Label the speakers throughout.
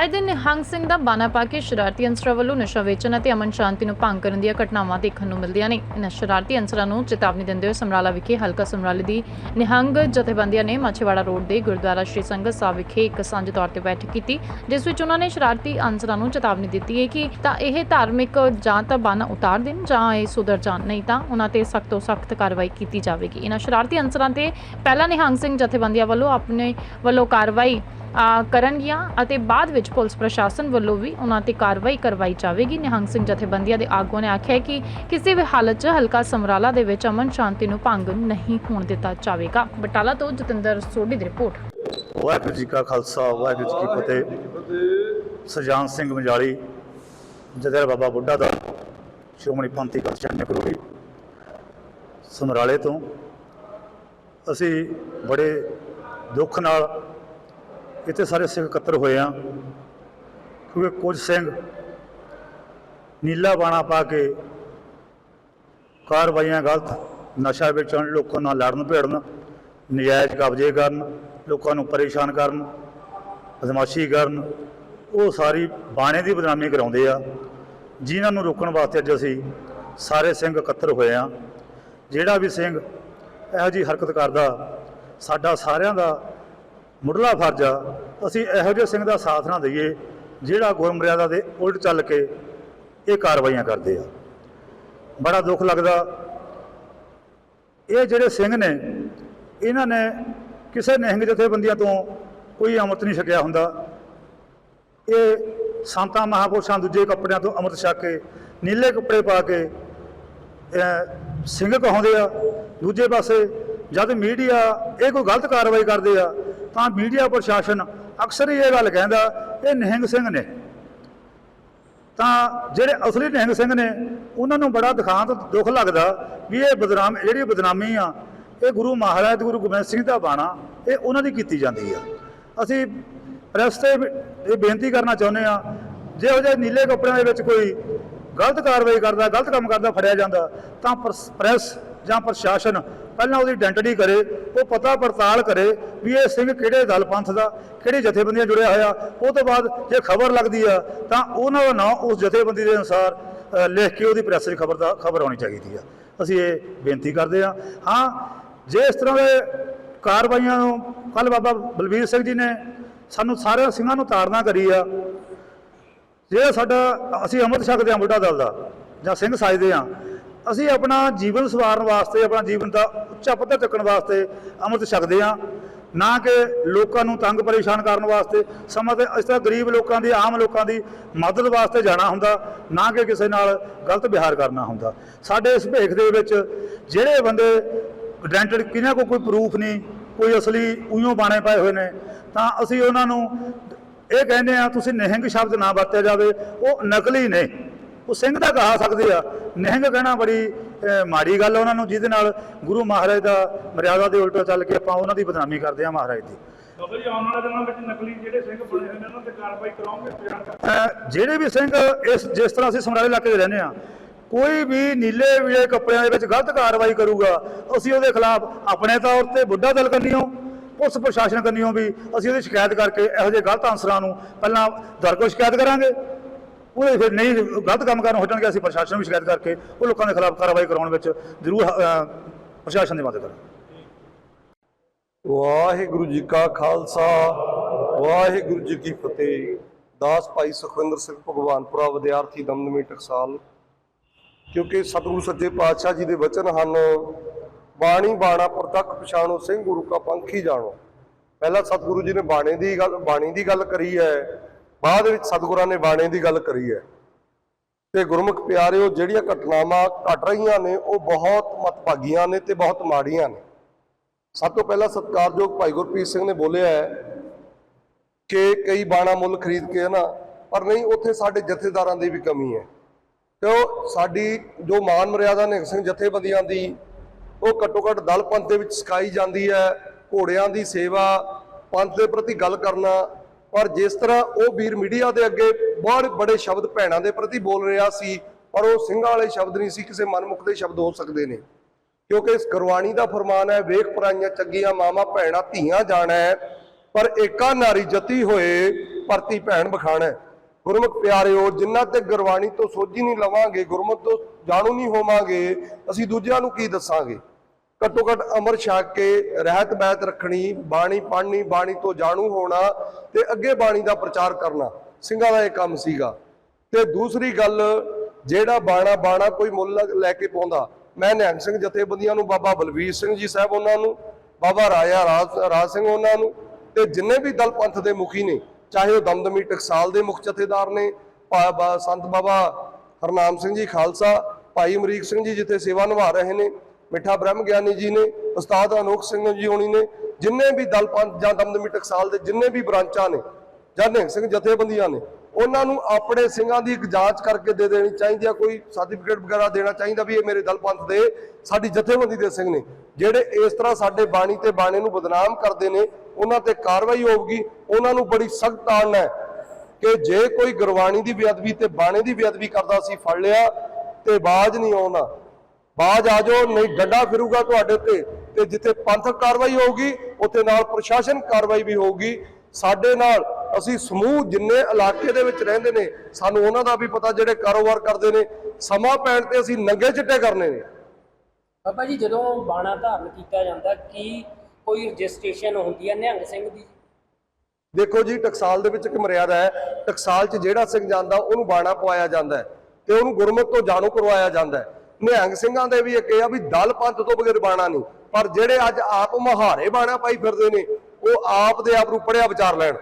Speaker 1: ਆਏ ਦਿਨ ਨਿਹੰਗ ਸਿੰਘ ਦਾ ਬਾਨਾ ਪਾ ਕੇ ਸ਼ਰਾਰਤੀ ਅੰਸਰਾਂ ਵੱਲੋਂ ਨਸ਼ਾ ਵੇਚਣ ਅਤੇ ਅਮਨ ਸ਼ਾਂਤੀ ਨੂੰ ਭੰਗ ਕਰਨ ਦੀਆਂ ਘਟਨਾਵਾਂ ਦੇਖਣ ਨੂੰ ਮਿਲਦੀਆਂ ਨੇ। ਇਨ੍ਹਾਂ ਸ਼ਰਾਰਤੀ ਅੰਸਰਾਂ ਨੂੰ ਚੇਤਾਵਨੀ ਦਿੰਦੇ ਹੋਏ ਸਮਰਾਲਾ ਵਿਖੇ ਹਲਕਾ ਸਮਰਾਲੇ ਦੀ ਨਿਹੰਗ ਜਥੇਬੰਦੀਆਂ ਨੇ ਮਾਛੀਵਾੜਾ ਰੋਡ ਦੇ ਗੁਰਦੁਆਰਾ ਸ਼੍ਰੀ ਸੰਗਤ ਸਾਹਿਬ ਵਿਖੇ ਇੱਕ ਸਾਂਝੇ ਤੌਰ ਤੇ ਬੈਠਕ ਕੀਤੀ, ਜਿਸ ਵਿੱਚ ਉਹਨਾਂ ਨੇ ਸ਼ਰਾਰਤੀ ਅੰਸਰਾਂ ਨੂੰ ਚੇਤਾਵਨੀ ਦਿੱਤੀ ਹੈ ਕਿ ਤਾਂ ਇਹ ਧਾਰਮਿਕ ਜਾਂ ਤਾਂ ਬਾਨਾ ਉਤਾਰ ਦੇਣ ਜਾਂ ਇਹ ਸੁਧਰ ਜਾਣ, ਨਹੀਂ ਤਾਂ ਉਹਨਾਂ ਤੇ ਸਖਤ ਤੋਂ ਸਖਤ ਕਾਰਵਾਈ ਕੀਤੀ ਜਾਵੇਗੀ। ਇਹਨਾਂ ਸ਼ਰਾਰਤੀ ਅੰਸਰਾਂ ਤੇ ਪਹਿਲਾਂ ਨਿਹੰਗ ਸਿੰਘ ਜਥੇਬੰਦੀਆਂ ਵੱਲੋਂ ਆਪਣੇ ਵੱਲੋਂ ਕਾਰਵਾਈ ਕਰਨਗੀਆਂ ਅਤੇ ਬਾਅਦ ਵਿੱਚ ਪੁਲਿਸ ਪ੍ਰਸ਼ਾਸਨ ਵੱਲੋਂ ਵੀ ਉਹਨਾਂ ਤੇ ਕਾਰਵਾਈ ਕਰਵਾਈ ਜਾਵੇਗੀ। ਨਿਹੰਗ ਸਿੰਘ ਜਥੇਬੰਦੀਆਂ ਦੇ ਆਗੂਆਂ ਨੇ ਆਖਿਆ ਕਿ ਕਿਸੇ ਵੀ ਹਾਲਤ 'ਚ ਹਲਕਾ ਸਮਰਾਲਾ ਦੇ ਵਿੱਚ ਅਮਨ ਸ਼ਾਂਤੀ ਨੂੰ ਭੰਗ ਨਹੀਂ ਹੋਣ ਦਿੱਤਾ ਜਾਵੇਗਾ। ਬਟਾਲਾ ਤੋਂ ਜਤਿੰਦਰ ਸੋਢੀ ਦੀ ਰਿਪੋਰਟ।
Speaker 2: ਵਾਹਿਗੁਰੂ ਜੀ ਕਾ ਖਾਲਸਾ, ਵਾਹਿਗੁਰੂ ਜੀ ਕੀ ਫਤਿਹ। ਸਰਜਾਨ ਸਿੰਘ ਮੰਜਾਲੀ ਜਦਰ ਬਾਬਾ ਬੁੱਢਾ ਦਾ ਸ਼੍ਰੋਮਣੀ ਪੰਥੀ ਕਲਚਰ ਕਰੋਗੀ ਸਮਰਾਲੇ ਤੋਂ। ਅਸੀਂ ਬੜੇ ਦੁੱਖ ਨਾਲ ਇੱਥੇ ਸਾਰੇ ਸਿੰਘ ਇਕੱਤਰ ਹੋਏ ਆ, ਕਿਉਂਕਿ ਕੁਝ ਸਿੰਘ ਨੀਲਾ ਬਾਣਾ ਪਾ ਕੇ ਕਾਰਵਾਈਆਂ ਗਲਤ ਨਸ਼ਾ ਵੇਚਣ, ਲੋਕਾਂ ਨਾਲ ਲੜਨ ਭੇੜਨ, ਨਜਾਇਜ਼ ਕਬਜ਼ੇ ਕਰਨ, ਲੋਕਾਂ ਨੂੰ ਪਰੇਸ਼ਾਨ ਕਰਨ, ਬਦਮਾਸ਼ੀ ਕਰਨ, ਉਹ ਸਾਰੀ ਬਾਣੇ ਦੀ ਬਦਨਾਮੀ ਕਰਾਉਂਦੇ ਆ। ਜਿਨ੍ਹਾਂ ਨੂੰ ਰੋਕਣ ਵਾਸਤੇ ਅੱਜ ਅਸੀਂ ਸਾਰੇ ਸਿੰਘ ਇਕੱਤਰ ਹੋਏ ਆ। ਜਿਹੜਾ ਵੀ ਸਿੰਘ ਇਹੋ ਜੀ ਹਰਕਤ ਕਰਦਾ, ਸਾਡਾ ਸਾਰਿਆਂ ਦਾ ਮੁੱਢਲਾ ਫਰਜ਼ ਆ, ਅਸੀਂ ਇਹੋ ਜਿਹੇ ਸਿੰਘ ਦਾ ਸਾਥ ਨਾ ਦਈਏ, ਜਿਹੜਾ ਗੁਰਮਰਿਆਦਾ ਦੇ ਉਲਟ ਚੱਲ ਕੇ ਇਹ ਕਾਰਵਾਈਆਂ ਕਰਦੇ ਆ। ਬੜਾ ਦੁੱਖ ਲੱਗਦਾ। ਇਹ ਜਿਹੜੇ ਸਿੰਘ ਨੇ, ਇਹਨਾਂ ਨੇ ਕਿਸੇ ਨਿਹੰਗ ਜਥੇਬੰਦੀਆਂ ਤੋਂ ਕੋਈ ਅੰਮ੍ਰਿਤ ਨਹੀਂ ਛਕਿਆ ਹੁੰਦਾ। ਇਹ ਸੰਤਾਂ ਮਹਾਪੁਰਸ਼ਾਂ ਦੂਜੇ ਕੱਪੜਿਆਂ ਤੋਂ ਅੰਮ੍ਰਿਤ ਛਕ ਕੇ, ਨੀਲੇ ਕੱਪੜੇ ਪਾ ਕੇ ਸਿੰਘ ਕਹਾਉਂਦੇ ਆ, ਦੂਜੇ ਪਾਸੇ ਜਦ ਮੀਡੀਆ ਇਹ ਕੋਈ ਗਲਤ ਕਾਰਵਾਈ ਕਰਦੇ ਆ ਤਾਂ ਮੀਡੀਆ ਪ੍ਰਸ਼ਾਸਨ ਅਕਸਰ ਹੀ ਇਹ ਗੱਲ ਕਹਿੰਦਾ, ਇਹ ਨਿਹੰਗ ਸਿੰਘ ਨੇ। ਤਾਂ ਜਿਹੜੇ ਅਸਲੀ ਨਿਹੰਗ ਸਿੰਘ ਨੇ, ਉਹਨਾਂ ਨੂੰ ਬੜਾ ਦੁਖਾਂਤ ਦੁੱਖ ਲੱਗਦਾ ਵੀ ਇਹ ਬਦਨਾਮ, ਜਿਹੜੀ ਬਦਨਾਮੀ ਆ, ਇਹ ਗੁਰੂ ਮਹਾਰਾਜ, ਗੁਰੂ ਗੋਬਿੰਦ ਸਿੰਘ ਦਾ ਬਾਣਾ, ਇਹ ਉਹਨਾਂ ਦੀ ਕੀਤੀ ਜਾਂਦੀ ਆ। ਅਸੀਂ ਪ੍ਰੈਸ ਤੇ ਇਹ ਬੇਨਤੀ ਕਰਨਾ ਚਾਹੁੰਦੇ ਆ ਜਿਹੋ ਜਿਹੇ ਨੀਲੇ ਕੱਪੜਿਆਂ ਦੇ ਵਿੱਚ ਕੋਈ ਗਲਤ ਕਾਰਵਾਈ ਕਰਦਾ, ਗਲਤ ਕੰਮ ਕਰਦਾ, ਫੜਿਆ ਜਾਂਦਾ, ਤਾਂ ਪ੍ਰਸ- ਪ੍ਰੈਸ ਜਾਂ ਪ੍ਰਸ਼ਾਸਨ ਪਹਿਲਾਂ ਉਹਦੀ ਆਇਡੈਂਟੀਟੀ ਕਰੇ, ਉਹ ਪਤਾ ਪੜਤਾਲ ਕਰੇ ਵੀ ਇਹ ਸਿੰਘ ਕਿਹੜੇ ਦਲ ਪੰਥ ਦਾ, ਕਿਹੜੀ ਜਥੇਬੰਦੀਆਂ ਜੁੜਿਆ ਹੋਇਆ। ਉਹ ਤੋਂ ਬਾਅਦ ਜੇ ਖਬਰ ਲੱਗਦੀ ਆ, ਤਾਂ ਉਹਨਾਂ ਦਾ ਨਾਂ ਉਸ ਜਥੇਬੰਦੀ ਦੇ ਅਨੁਸਾਰ ਲਿਖ ਕੇ ਉਹਦੀ ਪ੍ਰੈਸ 'ਚ ਖਬਰ ਦਾ, ਖਬਰ ਆਉਣੀ ਚਾਹੀਦੀ ਆ। ਅਸੀਂ ਇਹ ਬੇਨਤੀ ਕਰਦੇ ਆ ਹਾਂ, ਜੇ ਇਸ ਤਰ੍ਹਾਂ ਦੇ ਕਾਰਵਾਈਆਂ ਨੂੰ ਕੱਲ ਬਾਬਾ ਬਲਬੀਰ ਸਿੰਘ ਜੀ ਨੇ ਸਾਨੂੰ ਸਾਰੇ ਸਿੰਘਾਂ ਨੂੰ ਤਾੜਨਾ ਕਰੀ ਆ। ਜੇ ਸਾਡਾ, ਅਸੀਂ ਅੰਮ੍ਰਿਤ ਛਕਦੇ ਹਾਂ ਬੁੱਢਾ ਦਲ ਦਾ, ਜਾਂ ਸਿੰਘ ਸਾਜਦੇ ਹਾਂ ਅਸੀਂ ਆਪਣਾ ਜੀਵਨ ਸਵਾਰਨ ਵਾਸਤੇ, ਆਪਣਾ ਜੀਵਨ ਦਾ ਉੱਚਾ ਪੱਧਰ ਚੱਕਣ ਵਾਸਤੇ ਅੰਮ੍ਰਿਤ ਛਕਦੇ ਹਾਂ। ਨਾ ਕਿ ਲੋਕਾਂ ਨੂੰ ਤੰਗ ਪਰੇਸ਼ਾਨ ਕਰਨ ਵਾਸਤੇ। ਸਮਾਂ ਤੇ ਇਸ ਤਰ੍ਹਾਂ ਗਰੀਬ ਲੋਕਾਂ ਦੀ, ਆਮ ਲੋਕਾਂ ਦੀ ਮਦਦ ਵਾਸਤੇ ਜਾਣਾ ਹੁੰਦਾ, ਨਾ ਕਿ ਕਿਸੇ ਨਾਲ ਗਲਤ ਵਿਹਾਰ ਕਰਨਾ ਹੁੰਦਾ। ਸਾਡੇ ਇਸ ਭੇਖ ਦੇ ਵਿੱਚ ਜਿਹੜੇ ਬੰਦੇ ਆਇਡੈਂਟੀਟੀ ਕਿਹਨਾਂ ਕੋਲ ਕੋਈ ਪ੍ਰੂਫ ਨਹੀਂ, ਕੋਈ ਅਸਲੀ ਉਈਓ ਬਾਣੇ ਪਾਏ ਹੋਏ ਨੇ, ਤਾਂ ਅਸੀਂ ਉਹਨਾਂ ਨੂੰ ਇਹ ਕਹਿੰਦੇ ਆ ਤੁਸੀਂ ਨਿਹੰਗ ਸ਼ਬਦ ਨਾ ਵਰਤਿਆ ਜਾਵੇ, ਉਹ ਨਕਲੀ ਨੇ। ਉਹ ਸਿੰਘ ਦਾ ਕਹਾ ਸਕਦੇ ਆ। ਨਿਹੰਗ ਕਹਿਣਾ ਬੜੀ ਮਾੜੀ ਗੱਲ ਉਹਨਾਂ ਨੂੰ ਜਿਹਦੇ ਨਾਲ ਗੁਰੂ ਮਹਾਰਾਜ ਦਾ ਮਰਿਆਦਾ ਦੇ ਉਲਟ ਚੱਲ ਕੇ ਆਪਾਂ ਉਹਨਾਂ ਦੀ ਬਦਨਾਮੀ ਕਰਦੇ ਆ ਮਹਾਰਾਜ ਦੀ।
Speaker 3: ਜਿਹੜੇ
Speaker 2: ਵੀ ਸਿੰਘ ਇਸ ਜਿਸ ਤਰ੍ਹਾਂ ਅਸੀਂ ਸਮਰਾਲੇ ਇਲਾਕੇ 'ਚ ਰਹਿੰਦੇ ਆ ਕੋਈ ਵੀ ਨੀਲੇ ਵੀਲੇ ਕੱਪੜਿਆਂ ਦੇ ਵਿੱਚ ਗਲਤ ਕਾਰਵਾਈ ਕਰੂਗਾ ਅਸੀਂ ਉਹਦੇ ਖਿਲਾਫ ਆਪਣੇ ਤੌਰ ਤੇ ਬੁੱਢਾ ਦਲ ਕੰਨੀਓ ਪੁਲਿਸ ਪ੍ਰਸ਼ਾਸਨ ਕੰਨੀਓ ਵੀ ਅਸੀਂ ਉਹਦੀ ਸ਼ਿਕਾਇਤ ਕਰਕੇ ਇਹੋ ਜਿਹੇ ਗਲਤ ਅਨਸਰਾਂ ਨੂੰ ਪਹਿਲਾਂ ਦਰਗੋ ਸ਼ਿਕਾਇਤ ਕਰਾਂਗੇ। ਉਹਦੇ ਫਿਰ ਨਹੀਂ, ਗਲਤ ਕੰਮ ਕਰਨ ਹਟਣਗੇ, ਅਸੀਂ ਪ੍ਰਸ਼ਾਸਨ ਨੂੰ ਸ਼ਿਕਾਇਤ ਕਰਕੇ ਉਹ ਲੋਕਾਂ ਦੇ ਖਿਲਾਫ ਕਾਰਵਾਈ ਕਰਾਉਣ ਵਿੱਚ ਜ਼ਰੂਰ ਪ੍ਰਸ਼ਾਸਨ ਦੀ ਮਦਦ ਕਰਾਂਗੇ।
Speaker 4: ਵਾਹਿਗੁਰੂ ਜੀ ਕਾ ਖਾਲਸਾ, ਵਾਹਿਗੁਰੂ ਜੀ ਕੀ ਫਤਿਹ। ਦਾਸ ਭਾਈ ਸੁਖਵਿੰਦਰ ਸਿੰਘ ਭਗਵਾਨਪੁਰਾ, ਵਿਦਿਆਰਥੀ ਦਮਦਮੀ ਟਕਸਾਲ। ਕਿਉਂਕਿ ਸਤਿਗੁਰੂ ਸੱਚੇ ਪਾਤਸ਼ਾਹ ਜੀ ਦੇ ਵਚਨ ਹਨ, ਬਾਣੀ ਬਾਣਾ ਪ੍ਰਤੱਖ ਪਛਾਣੋ, ਸਿੰਘ ਗੁਰੂ ਕਾ ਪੰਖੀ ਜਾਣੋ। ਪਹਿਲਾਂ ਸਤਿਗੁਰੂ ਜੀ ਨੇ ਬਾਣੇ ਦੀ ਗੱਲ, ਬਾਣੀ ਦੀ ਗੱਲ ਕਰੀ ਹੈ ਬਾਅਦ ਵਿੱਚ ਸਤਿਗੁਰਾਂ ਨੇ ਬਾਣੇ ਦੀ ਗੱਲ ਕਰੀ ਹੈ। ਤੇ ਗੁਰਮੁਖ ਪਿਆਰਿਓ, ਜਿਹੜੀਆਂ ਘਟਨਾਵਾਂ ਘਟ ਰਹੀਆਂ ਨੇ, ਉਹ ਬਹੁਤ ਮਤਭਾਗੀਆਂ ਨੇ ਤੇ ਬਹੁਤ ਮਾੜੀਆਂ ਨੇ। ਸਭ ਤੋਂ ਪਹਿਲਾਂ ਸਤਿਕਾਰਯੋਗ ਭਾਈ ਗੁਰਪ੍ਰੀਤ ਸਿੰਘ ਨੇ ਬੋਲਿਆ ਹੈ ਕਿ ਕਈ ਬਾਣਾ ਮੁੱਲ ਖਰੀਦ ਕੇ ਨਾ ਪਰ ਨਹੀਂ, ਉੱਥੇ ਸਾਡੇ ਜਥੇਦਾਰਾਂ ਦੀ ਵੀ ਕਮੀ ਹੈ। ਤੇ ਉਹ ਸਾਡੀ ਜੋ ਮਾਨ ਮਰਿਆਦਾ ਨਿਹੰਗ ਸਿੰਘ ਜਥੇਬੰਦੀਆਂ ਦੀ, ਉਹ ਘੱਟੋ ਘੱਟ ਦਲ ਪੰਥ ਦੇ ਵਿੱਚ ਸਿਖਾਈ ਜਾਂਦੀ ਹੈ। ਘੋੜਿਆਂ ਦੀ ਸੇਵਾ, ਪੰਥ ਦੇ ਪ੍ਰਤੀ ਗੱਲ ਕਰਨਾ ਪਰ ਜਿਸ ਤਰ੍ਹਾਂ ਉਹ ਵੀਰ ਮੀਡੀਆ ਦੇ ਅੱਗੇ ਬਹੁਤ ਬੜੇ ਸ਼ਬਦ ਭੈਣਾਂ ਦੇ ਪ੍ਰਤੀ ਬੋਲ ਰਿਹਾ ਸੀ, ਪਰ ਉਹ ਸਿੰਘਾਂ ਵਾਲੇ ਸ਼ਬਦ ਨਹੀਂ ਸੀ, ਕਿਸੇ ਮਨਮੁਖ ਦੇ ਸ਼ਬਦ ਹੋ ਸਕਦੇ ਨੇ। ਕਿਉਂਕਿ ਇਸ ਗੁਰਬਾਣੀ ਦਾ ਫਰਮਾਨ ਹੈ, ਵੇਖ ਪਰਾਈਆਂ ਚੱਗੀਆਂ ਮਾਮਾ ਭੈਣਾਂ ਧੀਆਂ ਜਾਣਾ ਪਰ ਏਕਾ ਨਾਰੀ ਜਤੀ ਹੋਏ ਪਰਤੀ ਭੈਣ ਬਖਾਣਾ ਗੁਰਮੁਖ ਪਿਆਰਿਓ, ਜਿੰਨਾ ਤੇ ਗੁਰਬਾਣੀ ਤੋਂ ਸੋਝੀ ਨਹੀਂ ਲਵਾਂਗੇ, ਗੁਰਮੁਖ ਤੋਂ ਜਾਣੂ ਨਹੀਂ ਹੋਵਾਂਗੇ, ਅਸੀਂ ਦੂਜਿਆਂ ਨੂੰ ਕੀ ਦੱਸਾਂਗੇ? ਘੱਟੋ ਘੱਟ ਅਮਰ ਛਕ ਕੇ ਰਹਿਤ ਬੈਤ ਰੱਖਣੀ, ਬਾਣੀ ਪੜ੍ਹਨੀ, ਬਾਣੀ ਤੋਂ ਜਾਣੂ ਹੋਣਾ ਤੇ ਅੱਗੇ ਬਾਣੀ ਦਾ ਪ੍ਰਚਾਰ ਕਰਨਾ, ਸਿੰਘਾਂ ਦਾ ਇਹ ਕੰਮ ਸੀਗਾ। ਤੇ ਦੂਸਰੀ ਗੱਲ, ਜਿਹੜਾ ਬਾਣਾ ਬਾਣਾ ਕੋਈ ਮੁੱਲ ਲੈ ਕੇ ਪਾਉਂਦਾ, ਮੈਂ ਨਿਹੰਗ ਸਿੰਘ ਜਥੇਬੰਦੀਆਂ ਨੂੰ, ਬਾਬਾ ਬਲਵੀਰ ਸਿੰਘ ਜੀ ਸਾਹਿਬ ਉਹਨਾਂ ਨੂੰ, ਬਾਬਾ ਰਾਜਾ ਰਾਜ ਰਾਜ ਸਿੰਘ ਉਹਨਾਂ ਨੂੰ ਤੇ ਜਿੰਨੇ ਵੀ ਦਲ ਪੰਥ ਦੇ ਮੁਖੀ ਨੇ, ਚਾਹੇ ਉਹ ਦਮਦਮੀ ਟਕਸਾਲ ਦੇ ਮੁੱਖ ਜਥੇਦਾਰ ਨੇ, ਭਾ- ਬਾ- ਸੰਤ ਬਾਬਾ ਹਰਨਾਮ ਸਿੰਘ ਜੀ ਖਾਲਸਾ, ਭਾਈ ਅਮਰੀਕ ਸਿੰਘ ਜੀ ਜਿੱਥੇ ਸੇਵਾ ਨਿਭਾ ਰਹੇ ਨੇ ਮਿੱਠਾ ਬ੍ਰਹਮ ਗਿਆਨੀ ਜੀ ਨੇ, ਉਸਤਾਦ ਅਨੋਖ ਸਿੰਘ ਜੀ ਹੋਣੀ ਨੇ, ਜਿੰਨੇ ਵੀ ਦਲ ਪੰਥ ਜਾਂ ਦਮਦਮੀ ਟਕਸਾਲ ਦੇ ਜਿੰਨੇ ਵੀ ਬ੍ਰਾਂਚਾਂ ਨੇ, ਜਾਂ ਨਿਹੰਗ ਸਿੰਘ ਜਥੇਬੰਦੀਆਂ ਨੇ, ਉਹਨਾਂ ਨੂੰ ਆਪਣੇ ਸਿੰਘਾਂ ਦੀ ਇੱਕ ਜਾਂਚ ਕਰਕੇ ਦੇ ਦੇਣੀ ਚਾਹੀਦੀ ਆ, ਕੋਈ ਸਰਟੀਫਿਕੇਟ ਵਗੈਰਾ ਦੇਣਾ ਚਾਹੀਦਾ ਵੀ ਇਹ ਮੇਰੇ ਦਲ ਪੰਥ ਦੇ, ਸਾਡੀ ਜਥੇਬੰਦੀ ਦੇ ਸਿੰਘ ਨੇ। ਜਿਹੜੇ ਇਸ ਤਰ੍ਹਾਂ ਸਾਡੇ ਬਾਣੀ ਤੇ ਬਾਣੇ ਨੂੰ ਬਦਨਾਮ ਕਰਦੇ ਨੇ, ਉਹਨਾਂ ਤੇ ਕਾਰਵਾਈ ਹੋਊਗੀ, ਉਹਨਾਂ ਨੂੰ ਬੜੀ ਸਖਤ ਤਾੜਨਾ ਹੈ ਕਿ ਜੇ ਕੋਈ ਗੁਰਬਾਣੀ ਦੀ ਬੇਅਦਬੀ ਤੇ ਬਾਣੇ ਦੀ ਬੇਅਦਬੀ ਕਰਦਾ ਸੀ, ਫੜ ਲਿਆ ਤੇ ਬਾਜ ਨਹੀਂ ਆਉਣਾ। ਬਾਜ ਆ ਜਾਓ ਨਹੀਂ ਡੰਡਾ ਫਿਰੂਗਾ ਤੁਹਾਡੇ ਤੇ ਤੇ ਜਿੱਥੇ ਪੰਥਕ ਕਾਰਵਾਈ ਹੋਊਗੀ ਉੱਥੇ ਨਾਲ ਪ੍ਰਸ਼ਾਸਨ ਕਾਰਵਾਈ ਵੀ ਹੋਊਗੀ। ਸਾਡੇ ਨਾਲ ਅਸੀਂ ਸਮੂਹ ਜਿੰਨੇ ਇਲਾਕੇ ਦੇ ਵਿੱਚ ਰਹਿੰਦੇ ਨੇ ਸਾਨੂੰ ਉਹਨਾਂ ਦਾ ਵੀ ਪਤਾ ਜਿਹੜੇ ਕਾਰੋਬਾਰ ਕਰਦੇ ਨੇ। ਸਮਾਂ ਪੈਣ ਤੇ ਅਸੀਂ ਨੰਗੇ ਚਿੱਟੇ ਕਰਨੇ ਨੇ।
Speaker 5: ਬਾਬਾ ਜੀ ਜਦੋਂ ਬਾਣਾ ਧਾਰਨ ਕੀਤਾ ਜਾਂਦਾ ਕੀ ਕੋਈ ਰਜਿਸਟ੍ਰੇਸ਼ਨ ਹੁੰਦੀ ਹੈ ਨਿਹੰਗ ਸਿੰਘ ਦੀ?
Speaker 4: ਦੇਖੋ ਜੀ ਟਕਸਾਲ ਦੇ ਵਿੱਚ ਇੱਕ ਮਰਿਆਦਾ ਹੈ। ਟਕਸਾਲ 'ਚ ਜਿਹੜਾ ਸਿੰਘ ਜਾਂਦਾ ਉਹਨੂੰ ਬਾਣਾ ਪਵਾਇਆ ਜਾਂਦਾ ਤੇ ਉਹਨੂੰ ਗੁਰਮਤ ਤੋਂ ਜਾਣੂ ਕਰਵਾਇਆ ਜਾਂਦਾ ਹੈ। ਨਿਹੰਗ ਸਿੰਘਾਂ ਦੇ ਵੀ ਇੱਕ ਇਹ ਆ ਵੀ ਦਲ ਪੰਥ ਤੋਂ ਬਗੈਰ ਬਾਣਾ ਨਹੀਂ। ਪਰ ਜਿਹੜੇ ਅੱਜ ਆਪ ਮਹਾਰੇ ਬਾਣਾ ਪਾਈ ਫਿਰਦੇ ਨੇ ਉਹ ਆਪ ਦੇ ਆਪ ਨੂੰ ਪੜਿਆ ਵਿਚਾਰ ਲੈਣ।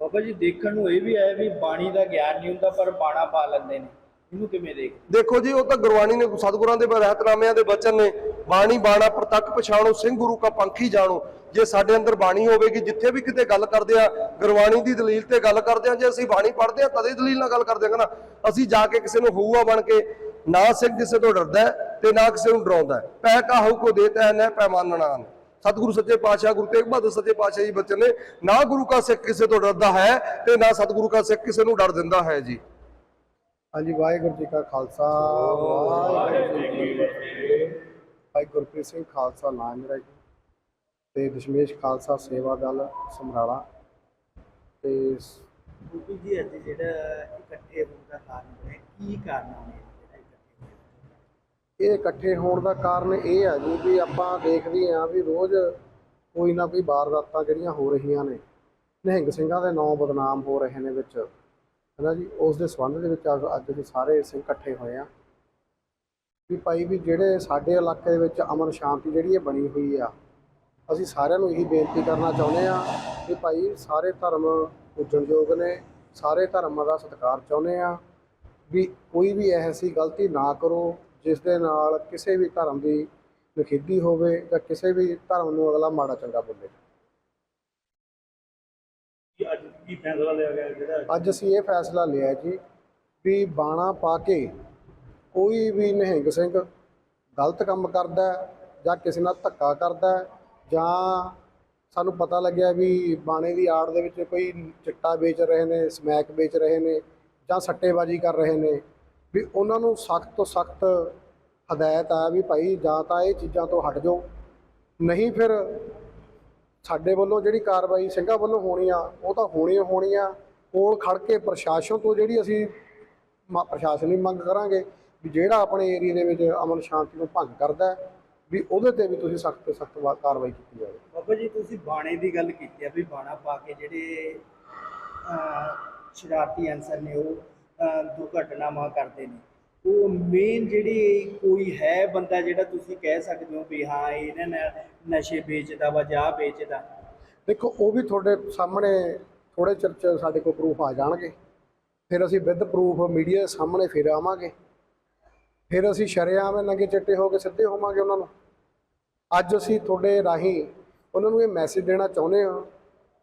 Speaker 6: ਬਾਬਾ ਜੀ ਦੇਖਣ ਨੂੰ ਇਹ ਵੀ ਆਇਆ ਵੀ ਬਾਣੀ ਦਾ ਗਿਆਨ ਨਹੀਂ ਹੁੰਦਾ ਪਰ ਬਾਣਾ ਪਾ ਲੈਂਦੇ ਨੇ। ਇਹਨੂੰ ਕਿਵੇਂ ਦੇਖ?
Speaker 4: ਦੇਖੋ ਜੀ ਉਹ ਤਾਂ ਗੁਰਬਾਣੀ ਨੇ ਸਤਿਗੁਰਾਂ ਦੇ ਰਹਿਤਨਾਮਿਆਂ ਦੇ ਬਚਨ ਨੇ। ਬਾਣੀ ਬਾਣਾ ਪ੍ਰਤੱਖ ਪਛਾਣੋ ਸਿੰਘ ਗੁਰੂ ਕਾ ਪੰਖੀ ਜਾਣੋ। ਜੇ ਸਾਡੇ ਅੰਦਰ ਬਾਣੀ ਹੋਵੇਗੀ ਜਿੱਥੇ ਵੀ ਕਿਤੇ ਗੱਲ ਕਰਦੇ ਆ ਗੁਰਬਾਣੀ ਦੀ ਦਲੀਲ ਤੇ ਗੱਲ ਕਰਦੇ ਆ ਜੇ ਅਸੀਂ ਬਾਣੀ ਪੜ੍ਹਦੇ ਆ ਤਦੇ ਦਲੀਲ ਨਾਲ ਗੱਲ ਕਰਦੇ ਆ। ਨਾ ਅਸੀਂ ਜਾ ਕੇ ਕਿਸੇ ਨੂੰ ਹੂਆ ਬਣ ਕੇ ਨਾ ਸਿੰਘ ਕਿਸੇ ਤੋਂ ਡਰਦਾ ਹੈ ਤੇ ਨਾ ਕਿਸੇ ਨੂੰ ਡਰਾਉਂਦਾ ਹੈ। ਪੈ ਕਾਹੂ ਕੋ ਦੇਤਾ ਹੈ ਨਾ ਪੈਮਾਨਣਾ ਸਤਿਗੁਰੂ ਸੱਚੇ ਪਾਤਸ਼ਾਹ ਗੁਰੂ ਤੇਗ ਬਹਾਦਰ ਸੱਚੇ ਪਾਤਸ਼ਾਹ ਜੀ ਬਚਨ ਨੇ ਨਾ ਗੁਰੂ ਕਾ ਸਿੱਖ ਕਿਸੇ ਤੋਂ ਡਰਦਾ ਹੈ ਤੇ ਨਾ ਸਤਿਗੁਰੂ ਕਾ ਸਿੱਖ ਕਿਸੇ ਨੂੰ ਡਰ ਦਿੰਦਾ ਹੈ ਜੀ।
Speaker 7: ਹਾਂਜੀ ਵਾਹਿਗੁਰੂ ਜੀ ਕਾ ਖਾਲਸਾ। ਵਾਹਿਗੁਰੂ ਜੀ ਕੀ ਫਤਿਹ। ਭਾਈ ਗੁਰਪ੍ਰੀਤ ਸਿੰਘ ਖਾਲਸਾ ਨਾਮ ਮੇਰਾ ਜੀ ਤੇ ਦਸ਼ਮੇਸ਼ ਖਾਲਸਾ ਸੇਵਾ ਦਲ ਸਮਰਾਲਾ। ਤੇ
Speaker 6: ਜੀ ਅੱਜ ਜਿਹੜਾ ਇਕੱਠੇ ਹੋਣ ਦਾ ਕਾਰਨ ਕੀ ਕਾਰਨ ਹੋਏ
Speaker 7: ਇਹ ਇਕੱਠੇ ਹੋਣ ਦਾ ਕਾਰਨ ਇਹ ਆ ਜੀ ਵੀ ਆਪਾਂ ਦੇਖਦੇ ਆ ਵੀ ਰੋਜ਼ ਕੋਈ ਨਾ ਕੋਈ ਵਾਰਦਾਤਾਂ ਜਿਹੜੀਆਂ ਹੋ ਰਹੀਆਂ ਨੇ, ਨਿਹੰਗ ਸਿੰਘਾਂ ਦੇ ਨਾਂ ਬਦਨਾਮ ਹੋ ਰਹੇ ਨੇ ਵਿੱਚ। ਹੈਨਾ ਜੀ? ਉਸ ਦੇ ਸੰਬੰਧ ਦੇ ਵਿੱਚ ਅੱਜ- ਅੱਜ ਅਸੀਂ ਸਾਰੇ ਸਿੰਘ ਇਕੱਠੇ ਹੋਏ ਆ ਵੀ ਭਾਈ ਵੀ ਜਿਹੜੇ ਸਾਡੇ ਇਲਾਕੇ ਦੇ ਵਿੱਚ ਅਮਨ ਸ਼ਾਂਤੀ ਜਿਹੜੀ ਇਹ ਬਣੀ ਹੋਈ ਆ, ਅਸੀਂ ਸਾਰਿਆਂ ਨੂੰ ਇਹੀ ਬੇਨਤੀ ਕਰਨਾ ਚਾਹੁੰਦੇ ਆ ਕਿ ਭਾਈ ਸਾਰੇ ਧਰਮ ਪੂਜਣਯੋਗ ਨੇ, ਸਾਰੇ ਧਰਮਾਂ ਦਾ ਸਤਿਕਾਰ ਚਾਹੁੰਦੇ ਆ ਵੀ ਕੋਈ ਵੀ ਐਸੀ ਗਲਤੀ ਨਾ ਕਰੋ ਜਿਸ ਦੇ ਨਾਲ ਕਿਸੇ ਵੀ ਧਰਮ ਦੀ ਨਖੇਦੀ ਹੋਵੇ ਜਾਂ ਕਿਸੇ ਵੀ ਧਰਮ ਨੂੰ ਅਗਲਾ ਮਾੜਾ ਚੰਗਾ ਬੋਲੇ।
Speaker 3: ਅੱਜ ਕੀ ਫੈਸਲਾ ਲਿਆ ਗਿਆ ਜਿਹੜਾ
Speaker 7: ਅੱਜ? ਅਸੀਂ ਇਹ ਫੈਸਲਾ ਲਿਆ ਜੀ ਵੀ ਬਾਣਾ ਪਾ ਕੇ ਕੋਈ ਵੀ ਨਿਹੰਗ ਸਿੰਘ ਗਲਤ ਕੰਮ ਕਰਦਾ ਜਾਂ ਕਿਸੇ ਨਾਲ ਧੱਕਾ ਕਰਦਾ ਜਾਂ ਸਾਨੂੰ ਪਤਾ ਲੱਗਿਆ ਵੀ ਬਾਣੇ ਦੀ ਆੜ ਦੇ ਵਿੱਚ ਕੋਈ ਚਿੱਟਾ ਵੇਚ ਰਹੇ ਨੇ ਸਮੈਕ ਵੇਚ ਰਹੇ ਨੇ ਜਾਂ ਸੱਟੇਬਾਜ਼ੀ ਕਰ ਰਹੇ ਨੇ ਵੀ ਉਹਨਾਂ ਨੂੰ ਸਖਤ ਤੋਂ ਸਖਤ ਹਦਾਇਤ ਆ ਵੀ ਭਾਈ ਜਾਂ ਤਾਂ ਇਹ ਚੀਜ਼ਾਂ ਤੋਂ ਹਟ ਜਾਓ। ਨਹੀਂ ਫਿਰ ਸਾਡੇ ਵੱਲੋਂ ਜਿਹੜੀ ਕਾਰਵਾਈ ਸਿੰਘਾਂ ਵੱਲੋਂ ਹੋਣੀ ਆ ਉਹ ਤਾਂ ਹੋਣੀ ਹੋਣੀ ਆ। ਕੋਲ ਖੜ ਕੇ ਪ੍ਰਸ਼ਾਸਨ ਤੋਂ ਜਿਹੜੀ ਅਸੀਂ ਮ- ਪ੍ਰਸ਼ਾਸਨ ਦੀ ਮੰਗ ਕਰਾਂਗੇ ਵੀ ਜਿਹੜਾ ਆਪਣੇ ਏਰੀਆ ਦੇ ਵਿੱਚ ਅਮਨ ਸ਼ਾਂਤੀ ਨੂੰ ਭੰਗ ਕਰਦਾ ਹੈ, ਵੀ ਉਹਦੇ ਤੇ ਵੀ ਤੁਸੀਂ ਸਖਤ ਤੋਂ ਸਖਤ ਕਾਰਵਾਈ ਕੀਤੀ ਜਾਵੇ।
Speaker 6: ਬਾਬਾ ਜੀ ਤੁਸੀਂ ਬਾਣੇ ਦੀ ਗੱਲ ਕੀਤੀ ਆ ਵੀ ਬਾਣਾ ਪਾ ਕੇ ਜਿਹੜੇ ਸ਼ਰਾਰਤੀ ਅਨਸਰ ਨੇ ਉਹ ਦੁਰਘਟਨਾਵਾਂ ਕਰਦੇ ਨੇ। ਉਹ ਮੇਨ ਜਿਹੜੀ ਕੋਈ ਹੈ ਬੰਦਾ ਜਿਹੜਾ ਤੁਸੀਂ ਕਹਿ ਸਕਦੇ ਹੋ ਵੀ ਹਾਂ, ਇਹਨਾਂ ਨੇ, ਨਸ਼ੇ ਵੇਚਦਾ ਵਾ ਜਾਂ ਵੇਚਦਾ।
Speaker 7: ਦੇਖੋ, ਉਹ ਵੀ ਤੁਹਾਡੇ ਸਾਹਮਣੇ ਥੋੜੇ ਚਿਰ ਚ ਸਾਡੇ ਕੋਲ ਪ੍ਰੂਫ ਆ ਜਾਣਗੇ। ਫਿਰ ਅਸੀਂ ਵਿਦ ਪ੍ਰੂਫ ਮੀਡੀਆ ਦੇ ਸਾਹਮਣੇ ਫਿਰ ਆਵਾਂਗੇ। ਫਿਰ ਅਸੀਂ ਸ਼ਰੇਆਮ ਨੰਗੇ ਚਿੱਟੇ ਹੋ ਕੇ ਸਿੱਧੇ ਹੋਵਾਂਗੇ ਉਹਨਾਂ ਨੂੰ। ਅੱਜ ਅਸੀਂ ਤੁਹਾਡੇ ਰਾਹੀਂ ਉਹਨਾਂ ਨੂੰ ਇਹ ਮੈਸੇਜ ਦੇਣਾ ਚਾਹੁੰਦੇ ਹਾਂ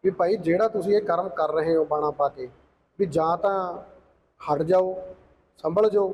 Speaker 7: ਵੀ ਭਾਈ, ਜਿਹੜਾ ਤੁਸੀਂ ਇਹ ਕਰਮ ਕਰ ਰਹੇ ਹੋ ਬਾਣਾ ਪਾ ਕੇ, ਵੀ ਜਾਂ ਤਾਂ ਹਟ ਜਾਓ, ਸੰਭਲ ਜਾਓ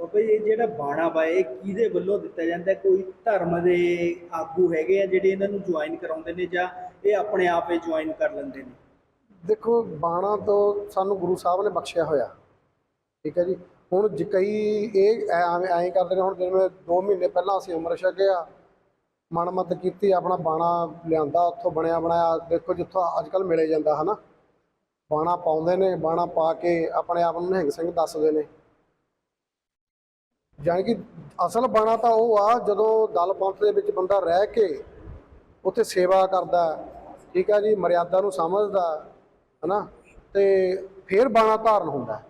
Speaker 6: ਬਾਬਾ ਜੀ, ਇਹ ਜਿਹੜਾ ਬਾਣਾ ਵਾ, ਇਹ ਕਿਹਦੇ ਵੱਲੋਂ ਦਿੱਤਾ ਜਾਂਦਾ? ਹੈ? ਕੋਈ ਧਰਮ ਦੇ ਆਗੂ ਹੈਗੇ ਆ ਜਿਹੜੇ ਇਹਨਾਂ ਨੂੰ ਜੁਆਇਨ ਕਰਾਉਂਦੇ ਨੇ ਜਾਂ ਇਹ ਆਪਣੇ ਆਪ ਹੀ ਜੁਆਇਨ ਕਰ ਲੈਂਦੇ ਨੇ?
Speaker 7: ਦੇਖੋ, ਬਾਣਾ ਤੋਂ ਸਾਨੂੰ ਗੁਰੂ ਸਾਹਿਬ ਨੇ ਬਖਸ਼ਿਆ ਹੋਇਆ। ਠੀਕ ਹੈ ਜੀ? ਹੁਣ ਜੇ ਕਈ ਇਹ ਐਵੇਂ, ਐਂ ਕਰਦੇ ਨੇ, ਹੁਣ ਜਿਵੇਂ 2 ਮਹੀਨੇ ਪਹਿਲਾਂ ਅਸੀਂ ਅੰਮ੍ਰਿਤ ਛਕਿਆ, ਮਨਮਤ ਕੀਤੀ, ਆਪਣਾ ਬਾਣਾ ਲਿਆਂਦਾ, ਉੱਥੋਂ ਬਣਿਆ, ਬਣਾਇਆ। ਦੇਖੋ, ਜਿੱਥੋਂ ਅੱਜ ਕੱਲ ਮਿਲੇ ਜਾਂਦਾ, ਹਨਾ? ਬਾਣਾ ਪਾਉਂਦੇ ਨੇ, ਬਾਣਾ ਪਾ ਕੇ ਆਪਣੇ ਆਪ ਨੂੰ ਨਿਹੰਗ ਸਿੰਘ ਦੱਸਦੇ ਨੇ। ਜਾਣੀ ਕਿ ਅਸਲ ਬਾਣਾ ਤਾਂ ਉਹ ਆ ਜਦੋਂ ਦਲ ਪੰਥ ਦੇ ਵਿੱਚ ਬੰਦਾ ਰਹਿ ਕੇ ਉੱਥੇ ਸੇਵਾ ਕਰਦਾ ਠੀਕ ਹੈ ਜੀ ਮਰਿਆਦਾ ਨੂੰ ਸਮਝਦਾ ਹੈ, ਹਨਾ? ਤੇ ਫਿਰ ਬਾਣਾ ਧਾਰਨ ਹੁੰਦਾ।